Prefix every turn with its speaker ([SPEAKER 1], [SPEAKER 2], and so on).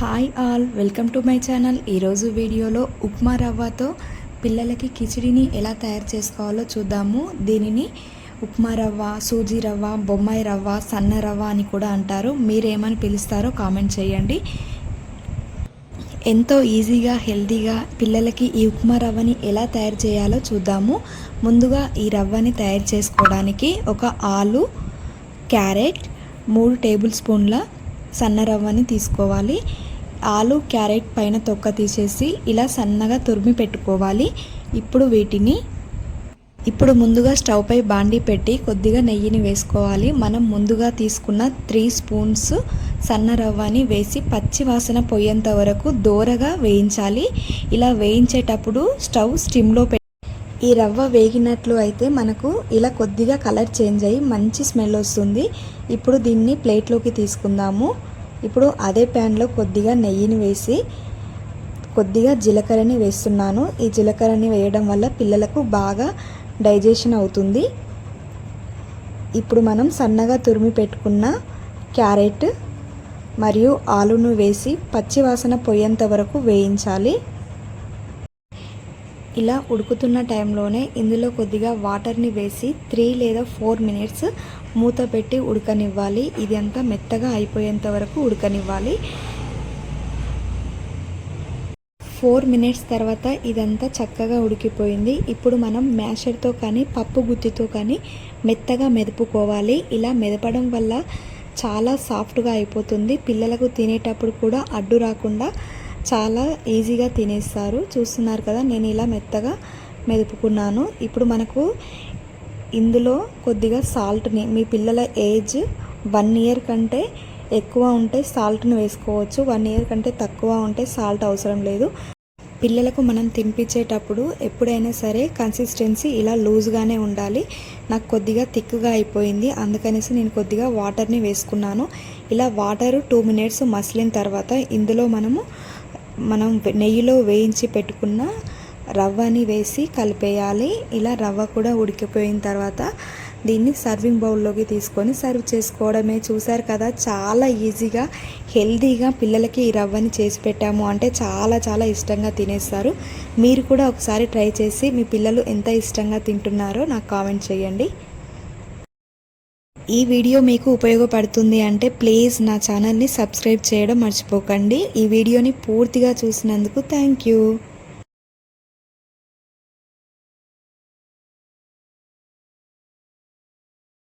[SPEAKER 1] Hi all welcome to my channel. ఈరోజు వీడియోలో ఉప్మా రవ్వతో పిల్లలకి కిచిడిని ఎలా తయారు చేసుకోవాలో చూద్దాము. దీనిని ఉప్మా రవ్వ సూజీ రవ్వ బొమ్మాయి రవ్వ సన్న రవ్వ అని కూడా అంటారు. మీరేమని పిలుస్తారో కామెంట్ చేయండి. ఎంతో ఈజీగా హెల్తీగా పిల్లలకి ఈ ఉప్మా రవ్వని ఎలా తయారు చేయాలో చూద్దాము. ముందుగా ఈ రవ్వని తయారు చేసుకోవడానికి ఒక ఆలు క్యారెట్ మూడు టేబుల్ స్పూన్ల సన్న రవ్వని తీసుకోవాలి. ఆలు క్యారెట్ పైన తొక్క తీసేసి ఇలా సన్నగా తురిమి పెట్టుకోవాలి. ఇప్పుడు వీటిని ఇప్పుడు ముందుగా స్టవ్ పై బాండీ పెట్టి కొద్దిగా నెయ్యిని వేసుకోవాలి. మనం ముందుగా తీసుకున్న త్రీ స్పూన్స్ సన్న రవ్వని వేసి పచ్చి వాసన పోయేంత వరకు దోరగా వేయించాలి. ఇలా వేయించేటప్పుడు స్టవ్ స్టిమ్లో పెట్టి ఈ రవ్వ వేగినట్లు అయితే మనకు ఇలా కొద్దిగా కలర్ చేంజ్ అయ్యి మంచి స్మెల్ వస్తుంది. ఇప్పుడు దీన్ని ప్లేట్లోకి తీసుకుందాము. ఇప్పుడు అదే ప్యాన్లో కొద్దిగా నెయ్యిని వేసి కొద్దిగా జీలకర్రని వేస్తున్నాను. ఈ జీలకర్రని వేయడం వల్ల పిల్లలకు బాగా డైజెషన్ అవుతుంది. ఇప్పుడు మనం సన్నగా తురిమి పెట్టుకున్న క్యారెట్ మరియు ఆలును వేసి పచ్చివాసన పోయేంత వరకు వేయించాలి. ఇలా ఉడుకుతున్న టైంలోనే ఇందులో కొద్దిగా వాటర్ని వేసి త్రీ లేదా ఫోర్ మినిట్స్ మూత పెట్టి ఉడకనివ్వాలి. ఇది అంతా మెత్తగా అయిపోయేంత వరకు ఉడకనివ్వాలి. ఫోర్ మినిట్స్ తర్వాత ఇదంతా చక్కగా ఉడికిపోయింది. ఇప్పుడు మనం మ్యాషర్తో కానీ పప్పు గుత్తితో కానీ మెత్తగా మెదుపుకోవాలి. ఇలా మెదపడం వల్ల చాలా సాఫ్ట్గా అయిపోతుంది. పిల్లలకు తినేటప్పుడు కూడా అడ్డు రాకుండా చాలా ఈజీగా తినేస్తారు. చూస్తున్నారు కదా నేను ఇలా మెత్తగా మెదుపుకున్నాను. ఇప్పుడు మనకు ఇందులో కొద్దిగా సాల్ట్ని మీ పిల్లల ఏజ్ వన్ ఇయర్ కంటే ఎక్కువ ఉంటే సాల్ట్ని వేసుకోవచ్చు. వన్ ఇయర్ కంటే తక్కువ ఉంటే సాల్ట్ అవసరం లేదు. పిల్లలకు మనం తినిపించేటప్పుడు ఎప్పుడైనా సరే కన్సిస్టెన్సీ ఇలా లూజ్గానే ఉండాలి. నాకు కొద్దిగా థిక్గా అయిపోయింది. అందుకనేసి నేను కొద్దిగా వాటర్ని వేసుకున్నాను. ఇలా వాటర్ టూ మినిట్స్ మసిలిన తర్వాత ఇందులో మనము మనం నెయ్యిలో వేయించి పెట్టుకున్న రవ్వని వేసి కలిపేయాలి. ఇలా రవ్వ కూడా ఉడికిపోయిన తర్వాత దీన్ని సర్వింగ్ బౌల్లోకి తీసుకొని సర్వ్ చేసుకోవడమే. చూసారు కదా చాలా ఈజీగా హెల్తీగా పిల్లలకి ఈ రవ్వని చేసి పెట్టాము. అంటే చాలా చాలా ఇష్టంగా తినేస్తారు. మీరు కూడా ఒకసారి ట్రై చేసి మీ పిల్లలు ఎంత ఇష్టంగా తింటున్నారో నాకు కామెంట్ చేయండి. ఈ వీడియో మీకు ఉపయోగపడుతుంది అంటే ప్లీజ్ నా ఛానల్ని సబ్స్క్రైబ్ చేయడం మర్చిపోకండి. ఈ వీడియోని పూర్తిగా చూసినందుకు థ్యాంక్ యూ.